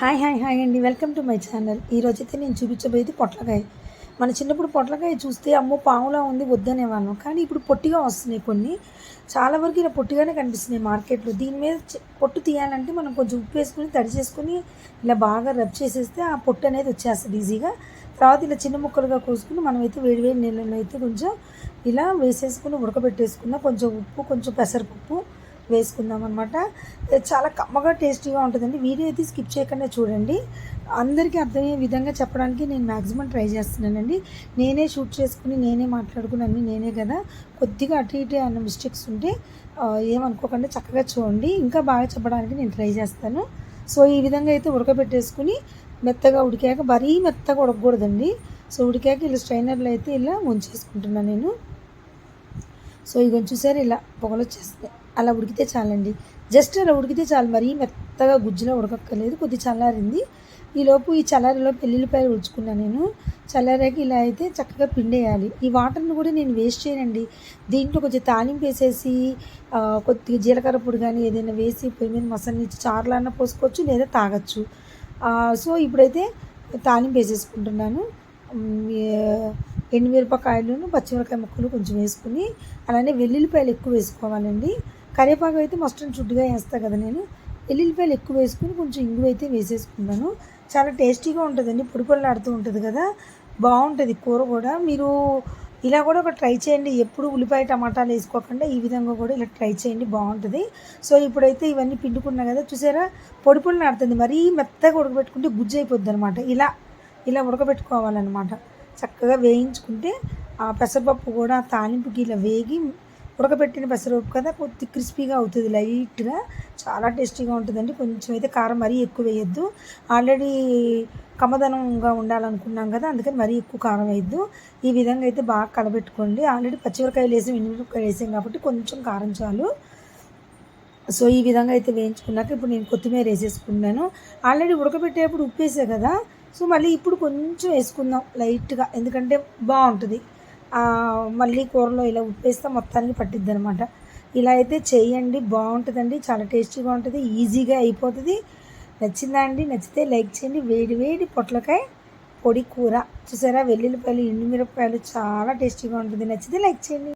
Hi hi hi అండి. Welcome to my channel. ఈరోజు అయితే నేను చూపించబోయేది పొట్లకాయ. మన చిన్నప్పుడు పొట్లకాయ చూస్తే అమ్మో పాములా ఉంది వద్దనేవాళ్ళం. కానీ ఇప్పుడు పొట్టిగా వస్తున్నాయి కొన్ని. చాలా వరకు ఇలా పొట్టిగానే కనిపిస్తున్నాయి మార్కెట్లో. దీని మీద పొట్టు తీయాలంటే మనం కొంచెం ఉప్పు వేసుకుని తడి చేసుకుని ఇలా బాగా రబ్ చేసేస్తే ఆ పొట్టు అనేది వచ్చేస్తుంది ఈజీగా. తర్వాత ఇలా చిన్న ముక్కలుగా కోసుకుని మనమైతే వేడి వేడి నీళ్ళలో అయితే కొంచెం ఇలా వేసేసుకుని ఉడకబెట్టేసుకున్న కొంచెం ఉప్పు కొంచెం పెసరపప్పు వేసుకుందాం అనమాట చాలా కమ్మగా టేస్టీగా ఉంటుందండి. వీడియో అయితే స్కిప్ చేయకుండా చూడండి. అందరికీ అర్థమయ్యే విధంగా చెప్పడానికి నేను మ్యాక్సిమం ట్రై చేస్తున్నానండి. నేనే షూట్ చేసుకుని నేనే మాట్లాడుకుని అన్నీ నేనే కదా. కొద్దిగా అటు ఇటు అన్న మిస్టేక్స్ ఉంటే ఏమనుకోకుండా చక్కగా చూడండి. ఇంకా బాగా చెప్పడానికి నేను ట్రై చేస్తాను. సో ఈ విధంగా అయితే ఉడకబెట్టేసుకుని మెత్తగా ఉడికాక మరీ మెత్తగా ఉడకకూడదండి. సో ఉడికాక ఇలా స్ట్రైనర్లో అయితే ఇలా ఉంచేసుకుంటున్నాను నేను. సో ఇక చూసారు ఇలా పొగలు వచ్చేస్తాయి అలా ఉడికితే చాలండి. జస్ట్ అలా ఉడికితే చాలు. మరీ మెత్తగా గుజ్జులో ఉడకక్కర్లేదు. కొద్ది చల్లారింది. ఈలోపు ఈ చల్లారిలో పెల్లిపాయలు ఉడుచుకున్నాను నేను. చల్లారాక ఇలా అయితే చక్కగా పిండేయాలి. ఈ వాటర్ని కూడా నేను వేస్ట్ చేయనండి. దీంట్లో కొంచెం తాలింపు వేసేసి కొద్దిగా జీలకర్ర పొడి కానీ ఏదైనా వేసి పొయ్యి మీద మసాలా ఇచ్చి చారులన్నా పోసుకోవచ్చు లేదా తాగొచ్చు. సో ఇప్పుడైతే తాలింపు వేసేసుకుంటున్నాను. ఎండుమిరపకాయలను పచ్చిమిరపకాయ ముక్కలు కొంచెం వేసుకుని అలానే వెల్లుల్లిపాయలు ఎక్కువ వేసుకోవాలండి. కరివేపాకు అయితే మస్టర్డ్ చుట్టుగా వేస్తాను కదా నేను. ఎల్లుల్లిపాయలు ఎక్కువ వేసుకుని కొంచెం ఇంగువ అయితే వేసేసుకుంటాను. చాలా టేస్టీగా ఉంటుందండి పొడి పొడిలాడుతూ ఉంటుంది కదా. బాగుంటుంది కూర కూడా. మీరు ఇలా కూడా ఒక ట్రై చేయండి. ఎప్పుడు ఉల్లిపాయ టమాటాలు వేసుకోకుండా ఈ విధంగా కూడా ఇలా ట్రై చేయండి బాగుంటుంది. సో ఇప్పుడైతే ఇవన్నీ పిండుకున్నా కదా చూసారా? పొడి పొడిని ఆడుతుంది మరీ మెత్తగా ఉడకబెట్టుకుంటే గుజ్జు అయిపోద్ది అనమాట ఇలా ఇలా ఉడకబెట్టుకోవాలన్నమాట. చక్కగా వేయించుకుంటే ఆ పెసరపప్పు కూడా తాలింపుకి ఇలా వేగి ఉడకబెట్టిన పెసరపప్పు కదా కొద్ది క్రిస్పీగా అవుతుంది లైట్గా. చాలా టేస్టీగా ఉంటుందండి. కొంచెం అయితే కారం మరీ ఎక్కువ వేయద్దు. ఆల్రెడీ కమ్మదనంగా ఉండాలనుకున్నాం కదా అందుకని మరీ ఎక్కువ కారం వేయద్దు. ఈ విధంగా అయితే బాగా కలబెట్టుకోండి. ఆల్రెడీ పచ్చిమిరకాయలు వేసాం ఎండుమిరపకాయలు వేసాం కాబట్టి కొంచెం కారం చాలు. సో ఈ విధంగా అయితే వేయించుకున్నాక ఇప్పుడు నేను కొత్తిమీర వేసేసుకున్నాను ఆల్రెడీ ఉడకబెట్టేటప్పుడు ఉప్పు వేసా కదా సో మళ్ళీ ఇప్పుడు కొంచెం వేసుకుందాం లైట్గా. ఎందుకంటే బాగుంటుంది. మళ్ళీ కూరలో ఇలా ఉప్పేస్తే మొత్తానికి పట్టిద్ది అనమాట ఇలా అయితే చేయండి బాగుంటుందండి చాలా టేస్టీగా ఉంటుంది ఈజీగా అయిపోతుంది. నచ్చిందా అండి? నచ్చితే లైక్ చేయండి. వేడి వేడి పొట్లకాయ పొడి కూర. చూసారా? వెల్లుల్లిపాయలు ఎండుమిరపకాయలు చాలా టేస్టీగా ఉంటుంది. నచ్చితే లైక్ చేయండి.